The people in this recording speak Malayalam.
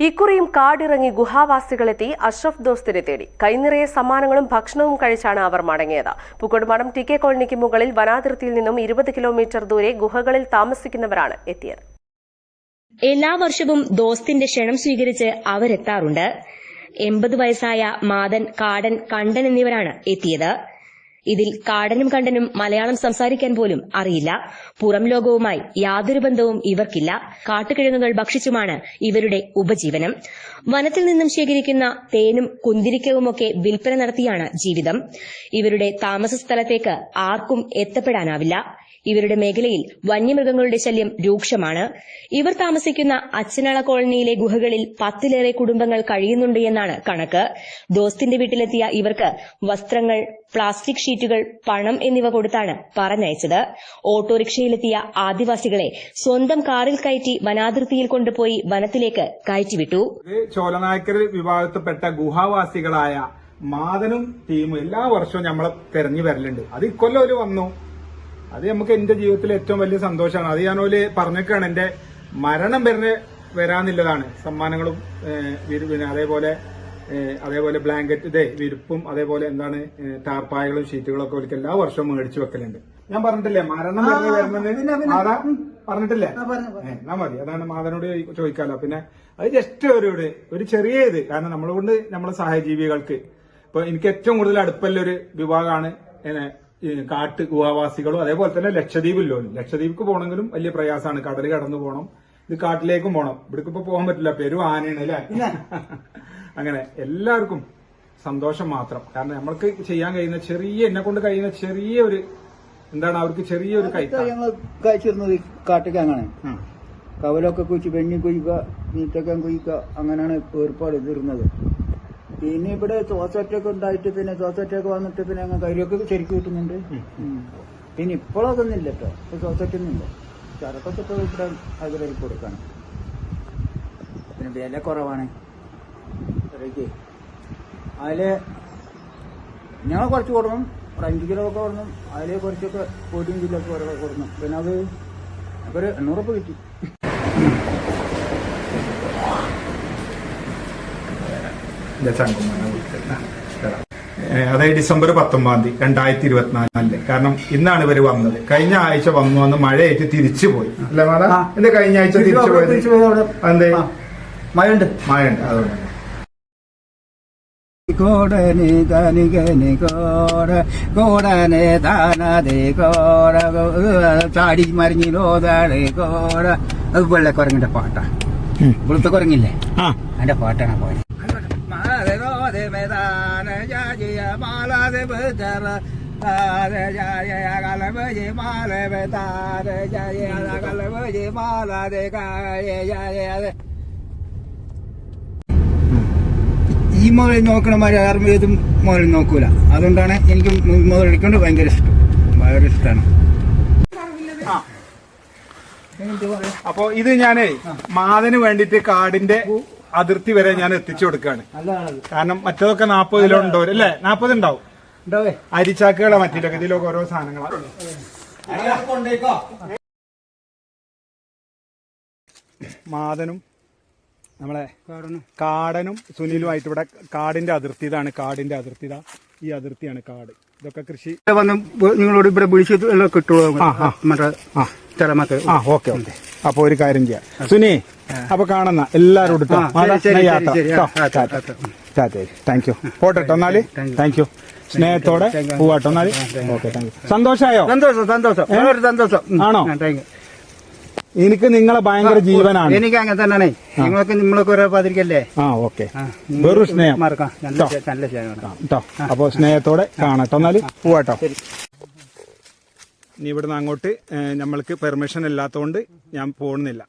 ഇക്കുറിയും കാടിറങ്ങി ഗുഹാവാസികളെത്തി അഷ്റഫ് ദോസ്തിനെ തേടി. കൈനിറയെ സമ്മാനങ്ങളും ഭക്ഷണവും കഴിച്ചാണ് അവർ മടങ്ങിയത്. പൂക്കോടുമാടം ടി കെ കോളനിക്ക് മുകളിൽ വനാതിർത്തിയിൽ നിന്നും ഇരുപത് കിലോമീറ്റർ ദൂരെ ഗുഹകളിൽ താമസിക്കുന്നവരാണ് എത്തിയത്. എല്ലാ വർഷവും ദോസ്തിന്റെ ക്ഷണം സ്വീകരിച്ച് അവരെത്താറുണ്ട്. എൺപത് വയസ്സായ മാതൻ കാടൻ കണ്ടൻ എന്നിവരാണ് എത്തിയത്. ഇതിൽ കാടനും കണ്ടനും മലയാളം സംസാരിക്കാൻ പോലും അറിയില്ല. പുറം ലോകവുമായി യാതൊരു ബന്ധവും ഇവർക്കില്ല. കാട്ടുകിഴങ്ങുകൾ ഭക്ഷിച്ചുമാണ് ഇവരുടെ ഉപജീവനം. വനത്തിൽ നിന്നും ശേഖരിക്കുന്ന തേനും കുന്തിരിക്കവുമൊക്കെ വിൽപ്പന നടത്തിയാണ് ജീവിതം. ഇവരുടെ താമസ സ്ഥലത്തേക്ക് ആർക്കും എത്തപ്പെടാനാവില്ല. ഇവരുടെ മേഖലയിൽ വന്യമൃഗങ്ങളുടെ ശല്യം രൂക്ഷമാണ്. ഇവർ താമസിക്കുന്ന അച്ഛനള കോളനിയിലെ ഗുഹകളിൽ പത്തിലേറെ കുടുംബങ്ങൾ കഴിയുന്നുണ്ട് എന്നാണ് കണക്ക്. ദോസ്തിന്റെ വീട്ടിലെത്തിയ ഇവർക്ക് വസ്ത്രങ്ങൾ പ്ലാസ്റ്റിക് ഷീറ്റുകൾ പണം എന്നിവ കൊടുത്താണ് പറഞ്ഞയച്ചത്. ഓട്ടോറിക്ഷയിലെത്തിയ ആദിവാസികളെ സ്വന്തം കാറിൽ കയറ്റി വനാതിർത്തിയിൽ കൊണ്ടുപോയി വനത്തിലേക്ക് കയറ്റിവിട്ടു. ചോലനായ്ക്കർ വിഭാഗത്തിൽപ്പെട്ട ഗുഹാവാസികളായ മാതനും ടീമും എല്ലാ വർഷവും നമ്മളെ തെരഞ്ഞു വരലുണ്ട്. അത് ഇക്കൊല്ലം ഒരു വന്നു. അത് നമുക്ക് എന്റെ ജീവിതത്തിൽ ഏറ്റവും വലിയ സന്തോഷമാണ്. അത് ഞാനോൽ പറഞ്ഞിട്ടാണ് എന്റെ മരണം വരുന്ന വരാന്നുള്ളതാണ് സമ്മാനങ്ങളും അതേപോലെ അതേപോലെ ബ്ലാങ്കറ്റ് ഇതേ വിരുപ്പും അതേപോലെ എന്താണ് ടാർപ്പായകളും ഷീറ്റുകളും ഒക്കെ ഒരിക്കലും എല്ലാ വർഷവും മേടിച്ചു വെക്കലുണ്ട്. ഞാൻ പറഞ്ഞിട്ടില്ലേ മരണം മാതാ പറഞ്ഞിട്ടില്ലേ? എന്നാ മതി. അതാണ് മാതനോട് ചോദിക്കാലോ പിന്നെ അത് ജസ്റ്റ് ഒരു ഒരു ഒരു ചെറിയ ഇത്. കാരണം നമ്മളെ കൊണ്ട് നമ്മളെ സഹജീവികൾക്ക് ഇപ്പൊ എനിക്ക് ഏറ്റവും കൂടുതൽ അടുപ്പല്ല ഒരു വിഭാഗമാണ് കാട്ട് ഗുഹാവാസികളും. അതേപോലെ തന്നെ ലക്ഷദ്വീപില്ലോ ലക്ഷദ്വീപിക്ക് പോകണമെങ്കിലും വലിയ പ്രയാസമാണ്. കടൽ കടന്നു പോകണം. ഇത് കാട്ടിലേക്കും പോണം. ഇവിടേക്ക് ഇപ്പൊ പോകാൻ പറ്റില്ല. പേരും ആനയാണ് അല്ലേ? അങ്ങനെ എല്ലാവർക്കും സന്തോഷം മാത്രം. കാരണം നമ്മൾക്ക് ചെയ്യാൻ കഴിയുന്ന ചെറിയ എന്നെ കൊണ്ട് കഴിയുന്ന ചെറിയ ഒരു എന്താണ് അവർക്ക് ചെറിയ ഒരു ഞങ്ങൾ കഴിച്ചിരുന്നത് കാട്ടുകാങ്ങാണ്. കവലൊക്കെ കുഴിച്ച് വെണ്ണി കുഴിക്കുക നീറ്റൊക്കെ കുഴിക്കുക അങ്ങനെയാണ് ഏർപ്പാട് തീർന്നത് പിന്നെ ഇവിടെ ചോസറ്റൊക്കെ ഉണ്ടായിട്ട് പിന്നെ ചോസറ്റൊക്കെ വന്നിട്ട് പിന്നെ ഞങ്ങൾ കരിയൊക്കെ ശരിക്കും കിട്ടുന്നുണ്ട്. പിന്നെ പിന്നെ ഇപ്പോഴതൊന്നുമില്ല കേട്ടോ ഇപ്പൊ ശ്വാസറ്റൊന്നുമില്ല ചരക്കൊക്കെ ഇപ്പോൾ ഇവിടെ അതിലേക്ക് കൊടുക്കാണ്. പിന്നെ വില കുറവാണ്. അതിൽ ഞങ്ങൾ കുറച്ച് കൊടുക്കും. ഒരു അഞ്ച് കിലോ ഒക്കെ കൊടുക്കും. അതിൽ കുറച്ചൊക്കെ പൊടിയും കിലോ ഒക്കെ കൊടുക്കണം പിന്നെ അത് ഒരു എണ്ണൂറ് ഉപ്പ് കിട്ടി അതായത് ഡിസംബർ പത്തൊമ്പതാം തീയതി രണ്ടായിരത്തി ഇരുപത്തിനാലിൽ കാരണം ഇന്നാണ് ഇവർ വന്നത്. കഴിഞ്ഞ ആഴ്ച വന്നു വന്ന് മഴയേറ്റ് തിരിച്ചു പോയി. അല്ലേ മാഡം. എന്താ കഴിഞ്ഞ ആഴ്ച തിരിച്ചു പോയത് എന്തേ മഴയുണ്ട്. മഴയുണ്ട്. അതുകൊണ്ട് കോടനെ തനികനെ കോട കോടനെ താനതെ കോട ചാടി മറിഞ്ഞിലോതാടെ കോട. അത് വെള്ളക്കുരങ്ങിന്റെ പാട്ടാ. വെളുത്ത കുരങ്ങില്ലേ? ആ. അതിന്റെ പാട്ടാണ് പോയത്. ഈ മുതൽ നോക്കണമാര് ആരും ഏതും മുതൽ നോക്കൂല. അതുകൊണ്ടാണ് എനിക്ക് മുതലെടുക്കേണ്ടത് ഭയങ്കര ഇഷ്ടം. ഭയങ്കര ഇഷ്ടമാണ്. അപ്പൊ ഇത് ഞാനേ മാതന് വേണ്ടിട്ട് കാടിന്റെ അതിർത്തി വരെ ഞാൻ എത്തിച്ചു കൊടുക്കാണ്. കാരണം മറ്റതൊക്കെ നാപ്പത് കിലോ ഉണ്ടോ അല്ലേ? നാപ്പത് ഉണ്ടാവും. അരിച്ചാക്കുകളാ മറ്റിലൊക്കെ ഇതിലൊക്കെ ഓരോ സാധനങ്ങളാണ് മാതനും നമ്മളെ കാടനും. സുനിലുമായിട്ട് ഇവിടെ കാടിന്റെ അതിർത്തി ഇതാണ്. കാടിന്റെ അതിർത്തി ഇതാ. ഈ അതിർത്തിയാണ് കാട്. ഇതൊക്കെ കൃഷി വന്ന് നിങ്ങളോട് ഇവിടെ വിളിച്ചിട്ട് എല്ലാം കിട്ടുമോ ആ, ആ. മറ്റേ ആ. സ്ഥലമൊക്കെ ആ ഓക്കെ ഓക്കെ. അപ്പൊ ഒരു കാര്യം ചെയ്യാം. സുനി അപ്പൊ കാണുന്ന എല്ലാരോടും. താങ്ക് യു പോട്ടെ എന്നാൽ താങ്ക് യു സ്നേഹത്തോടെ. പോവാട്ടോ എന്നാൽ ഓക്കെ താങ്ക് യു സന്തോഷമായോ സന്തോഷം സന്തോഷം. സന്തോഷം. ആണോ? എനിക്ക് നിങ്ങളെ ഭയങ്കര ജീവനാണ്. എനിക്ക് അങ്ങനെ തന്നെയാണേ നിങ്ങളൊക്കെ നിങ്ങളൊക്കെ ഓരോ പതിരിക്കല്ലേ? ആ ഓക്കെ. വെറും സ്നേഹം. നല്ല കേട്ടോ അപ്പൊ സ്നേഹത്തോടെ കാണട്ടോ എന്നാൽ പോവാട്ടോ ഇനി ഇവിടുന്ന് അങ്ങോട്ട് നമ്മൾക്ക് പെർമിഷൻ ഇല്ലാത്തതുകൊണ്ട് ഞാൻ പോകുന്നില്ല.